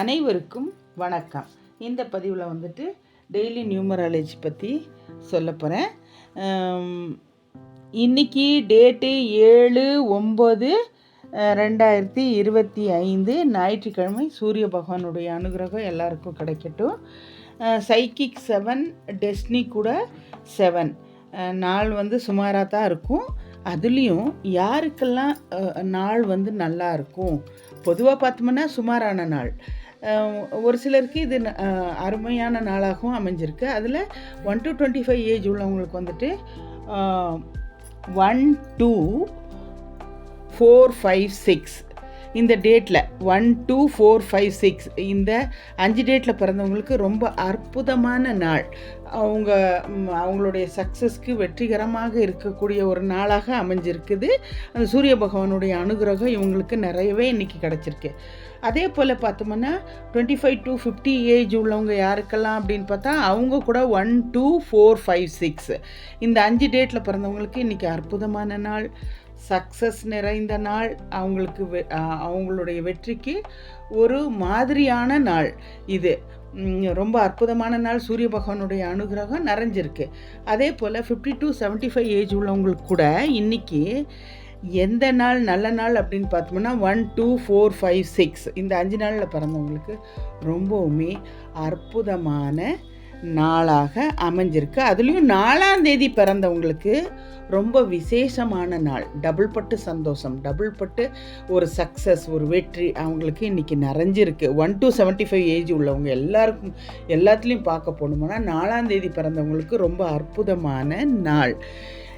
அனைவருக்கும் வணக்கம். இந்த பதிவில் வந்துட்டு டெய்லி நியூமராலஜி பற்றி சொல்ல போகிறேன் இன்னைக்கு டேட்டு ஏழு ஒம்பது ரெண்டாயிரத்தி இருபத்தி ஐந்து ஞாயிற்றுக்கிழமை சூரிய பகவானுடைய அனுகிரகம் எல்லாருக்கும் கிடைக்கட்டும். சைக்கிக் செவன் டெஸ்னி கூட செவன் நாள் வந்து சுமாராக தான் இருக்கும். அதுலேயும் யாருக்கெல்லாம் நாள் வந்து நல்லா இருக்கும்? பொதுவாக பார்த்தோம்னா சுமாரான நாள். ஒரு சிலருக்கு இது அருமையான நாளாகவும் அமைஞ்சிருக்கு. அதில் one to twenty five age உள்ளவங்களுக்கு வந்துட்டு one two four five six இந்த டேட்டில் one two four five six இந்த அஞ்சு டேட்டில் பிறந்தவங்களுக்கு ரொம்ப அற்புதமான நாள். அவங்க அவங்களுடைய சக்ஸஸ்க்கு வெற்றிகரமாக இருக்கக்கூடிய ஒரு நாளாக அமைஞ்சிருக்குது. அந்த சூரிய பகவானுடைய அனுகிரகம் இவங்களுக்கு நிறையவே இன்னைக்கு கிடச்சிருக்கு. அதே போல் பார்த்தோம்னா twenty five to fifty age உள்ளவங்க யாருக்கெல்லாம் அப்படின்னு பார்த்தா அவங்க கூட one two four five six இந்த அஞ்சு டேட்டில் பிறந்தவங்களுக்கு இன்றைக்கி அற்புதமான நாள். சக்ஸஸ் நிறைந்த நாள் அவங்களுக்கு வெ- அவங்களுடைய வெற்றிக்கு ஒரு மாதிரியான நாள் இது. ரொம்ப அற்புதமான நாள். சூரிய பகவானுடைய அனுகிரகம் நிறைஞ்சிருக்கு. அதே போல் fifty to seventy five age உள்ளவங்களுக்கு கூட இன்றைக்கி எந்த நாள் நல்ல நாள் அப்படின்னு பார்த்தோம்னா one two four five six இந்த அஞ்சு நாளில் பிறந்தவங்களுக்கு ரொம்பவுமே அற்புதமான நாளாக அமைஞ்சிருக்கு. அதுலேயும் நாலாம் தேதி பிறந்தவங்களுக்கு ரொம்ப விசேஷமான நாள். டபுள் பட்டு சந்தோஷம். டபுள் பட்டு ஒரு சக்ஸஸ் ஒரு வெற்றி அவங்களுக்கு இன்றைக்கி நிறைஞ்சிருக்கு. One to seventy five age உள்ளவங்க எல்லாருக்கும் எல்லாத்துலேயும் பார்க்க போகணுமோனா நாலாம் தேதி பிறந்தவங்களுக்கு ரொம்ப அற்புதமான நாள்.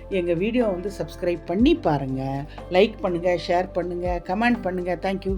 எங்கள் வீடியோ வந்து சப்ஸ்கிரைப் பண்ணி பாருங்கள் லைக் பண்ணுங்கள் ஷேர் பண்ணுங்கள் கமெண்ட் பண்ணுங்கள் தேங்க்யூ